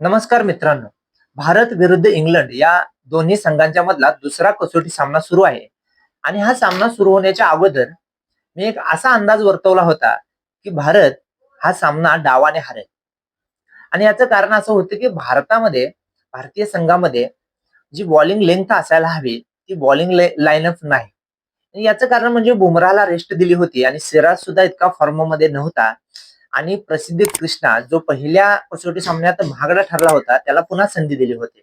नमस्कार मित्रांनो. भारत विरुद्ध इंग्लंड या दोन्ही संघांच्या मधला दुसरा कसोटी सामना सुरू आहे. आणि हा सामना सुरू होण्याच्या अगोदर मी एक असा अंदाज वर्तवला होता की भारत हा सामना डावाने हरेल. आणि याचं कारण असं होतं की भारतामध्ये भारतीय संघामध्ये जी बॉलिंग लेंथ असायला हवी ती बॉलिंग लाईनअप नाही. आणि याचं कारण म्हणजे बुमराहला रेस्ट दिली होती आणि सिराज सुद्धा इतका फॉर्ममध्ये नव्हता. आणि प्रसिद्ध कृष्णा जो पहिल्या कसोटी सामन्यात महागडा ठरला होता त्याला पुन्हा संधी दिली होती.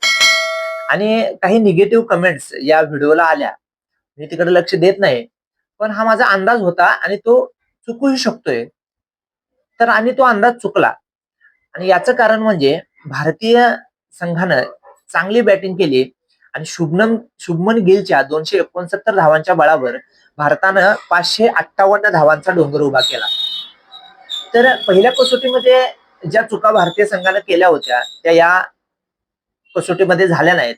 आणि काही निगेटिव्ह कमेंट्स या व्हिडिओला आल्या. मी तिकडे लक्ष देत नाही. पण हा माझा अंदाज होता आणि तो चुकूही शकतोय. तर आणि तो अंदाज चुकला. आणि याचं कारण म्हणजे भारतीय संघानं चांगली बॅटिंग केली आणि शुभनम शुभमन गिलच्या दोनशे एकोणसत्तर धावांच्या बळावर भारतानं पाचशे अठ्ठावन्न धावांचा डोंगर उभा केला. तर पहिल्या कसोटीमध्ये ज्या चुका भारतीय संघानं केल्या होत्या त्या या कसोटीमध्ये झाल्या नाहीत.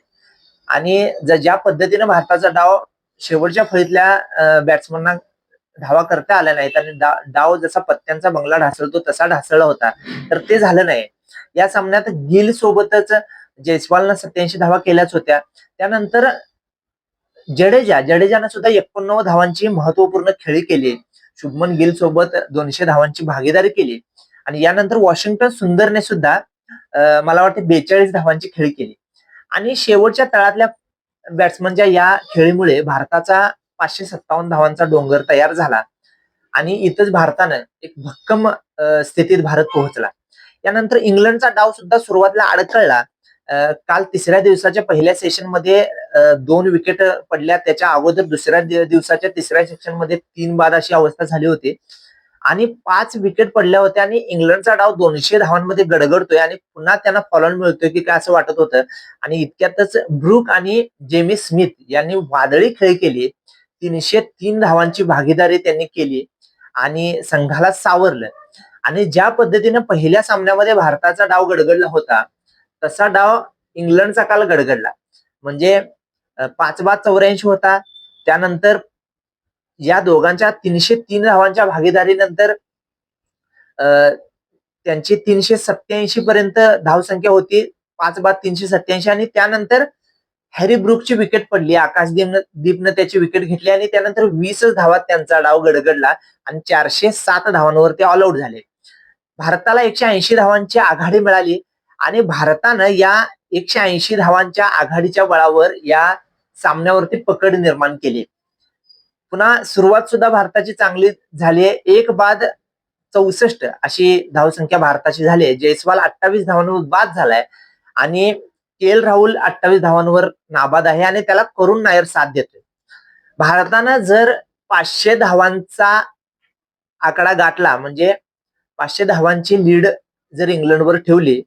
आणि ज्या पद्धतीने भारताचा डाव शेवटच्या फळीतल्या बॅट्समनना धावा करता आल्या नाहीत आणि डा- डाव जसा पत्त्यांचा बंगला ढासळतो तसा ढासळला होता तर ते झालं नाही. या सामन्यात गिल सोबतच जयस्वालनं सत्याऐंशी धावा केल्याच होत्या. त्यानंतर जडेजा जडेजानं सुद्धा एकोणनव्वद धावांची महत्त्वपूर्ण खेळी केली. शुभमन गिल सोबत दोनशे धावांची भागीदारी केली. आणि यानंतर वॉशिंग्टन सुंदरने सुद्धा अं, मला वाटतं बेचाळीस धावांची खेळी केली. आणि शेवटच्या तळातल्या बॅट्समनच्या या खेळीमुळे भारताचा पाचशे सत्तावन्न धावांचा डोंगर तयार झाला. आणि इथंच भारतानं एक भक्कम स्थितीत भारत पोहोचला. यानंतर इंग्लंडचा डाव सुद्धा सुरुवातीला अडकळला काल तिसऱ्या दिवसाच्या पहिल्या सेशनमध्ये अं, दोन विकेट पडल्या. त्याच्या अगोदर दुसऱ्या दिवसाच्या तिसऱ्या सेशनमध्ये तीन बाद अशी अवस्था झाली होती. आणि पाच विकेट पडल्या होत्या आणि इंग्लंडचा डाव दोनशे धावांमध्ये गडगडतोय आणि पुन्हा त्यांना फॉलोन मिळतोय की काय असं वाटत होतं. आणि इतक्यातच ब्रुक आणि जेमी स्मिथ यांनी वादळी खेळ केली. तीनशे तीन धावांची भागीदारी त्यांनी केली आणि संघाला सावरलं. आणि ज्या पद्धतीने पहिल्या सामन्यामध्ये भारताचा डाव गडगडला होता तसा डाव इंग्लंडचा काल गडगडला. म्हणजे पाच बाद चौऱ्याऐंशी होता. त्यानंतर या दोघांच्या तीनशे तीन धावांच्या भागीदारीनंतर अं, त्यांची तीनशे सत्याऐंशी पर्यंत धावसंख्या होती. पाच बाद तीनशे सत्याऐंशी आणि त्यानंतर हॅरी ब्रुकची विकेट पडली. आकाशदीप दीपनं त्याची विकेट घेतली आणि त्यानंतर वीसच धावात त्यांचा डाव गडगडला आणि चारशे सात धावांवर ते ऑल आउट झाले. भारताला एकशे ऐंशी धावांची आघाडी मिळाली. आणि भारतानं या एकशे ऐंशी धावांच्या आघाडीच्या बळावर या सामन्यावरती पकड निर्माण केली. पुन्हा सुरुवात सुद्धा भारताची चांगली झाली आहे एक बाद चौसष्ट अशी धावसंख्या भारताची झाली आहे जयस्वाल अठ्ठावीस धावांवर बाद झालाय आणि के एल राहुल अठ्ठावीस धावांवर नाबाद आहे आणि त्याला करुण नायर साथ देतोय. भारतानं जर पाचशे धावांचा आकडा गाठला म्हणजे पाचशे धावांची लीड जर इंग्लंडवर ठेवली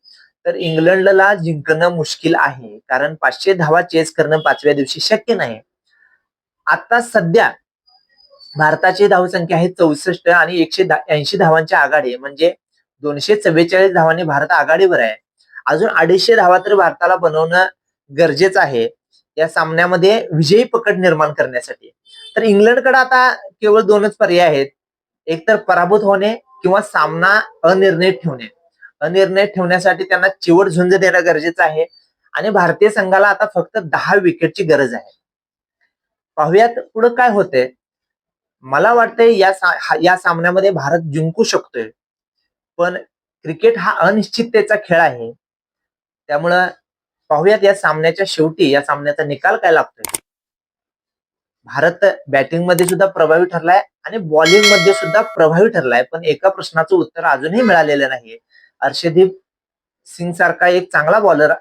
तर इंग्लंडला जिंकणं मुश्किल आहे. कारण पाचशे धावा चेस करणं पाचव्या दिवशी शक्य नाही. आता सध्या भारताची धावसंख्या आहे चौसष्ट आणि एकशे ऐंशी धावांच्या आघाडी. म्हणजे दोनशे चव्वेचाळीस धावांनी भारत आघाडीवर आहे. अजून अडीचशे धावा तर भारताला बनवणं गरजेचं आहे. या सामन्यामध्ये विजयी पकड निर्माण करण्यासाठी. तर इंग्लंडकडे आता केवळ दोनच पर्याय आहेत. एक तर पराभूत होणे किंवा सामना अनिर्णित ठेवणे. अनिर्णय ठेवण्यासाठी त्यांना चिवट झुंज देणं गरजेचं आहे. आणि भारतीय संघाला आता फक्त दहा विकेटची गरज आहे. पाहुयात पुढे काय होतंय. मला वाटतंय या सा- या सामन्यामध्ये भारत जिंकू शकतोय. पण क्रिकेट हा अनिश्चिततेचा खेळ आहे. त्यामुळं पाहुयात या सामन्याच्या शेवटी या सामन्याचा निकाल काय लागतोय? भारत बॅटिंगमध्ये सुद्धा प्रभावी ठरलाय आणि बॉलिंगमध्ये सुद्धा प्रभावी ठरलाय. पण एका प्रश्नाचं उत्तर अजूनही मिळालेलं नाहीये. अर्षदीप सिंग सारखा एक चांगला बॉलर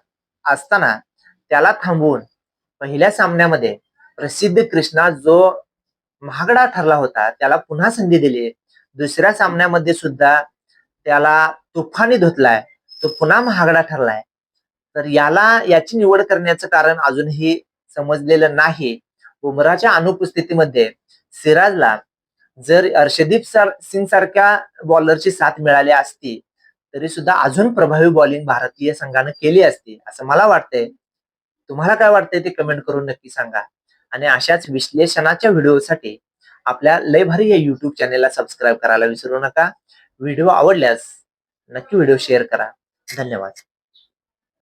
असताना त्याला थांबवून पहिल्या सामन्यामध्ये प्रसिद्ध कृष्णा जो महागडा ठरला होता त्याला पुन्हा संधी दिली. दुसऱ्या सामन्यामध्ये सुद्धा त्याला तुफानी धुतलाय तो पुन्हा महागडा ठरलाय. तर याला याची निवड करण्याचं कारण अजूनही समजलेलं नाही. बुमराच्या अनुपस्थितीमध्ये सिराजला जर अर्षदीप सार सिंग सारख्या बॉलरची साथ मिळाली असती तरी सुद्धा अजून प्रभावी बॉलिंग भारतीय संघानं केली असती असं मला वाटतंय. तुम्हाला काय वाटतंय ते कमेंट करून नक्की सांगा. आणि अशाच विश्लेषणाच्या व्हिडिओसाठी आपल्या लय भारी या युट्यूब चॅनेलला सबस्क्राईब करायला विसरू नका. व्हिडिओ आवडल्यास नक्की व्हिडिओ शेअर करा. धन्यवाद.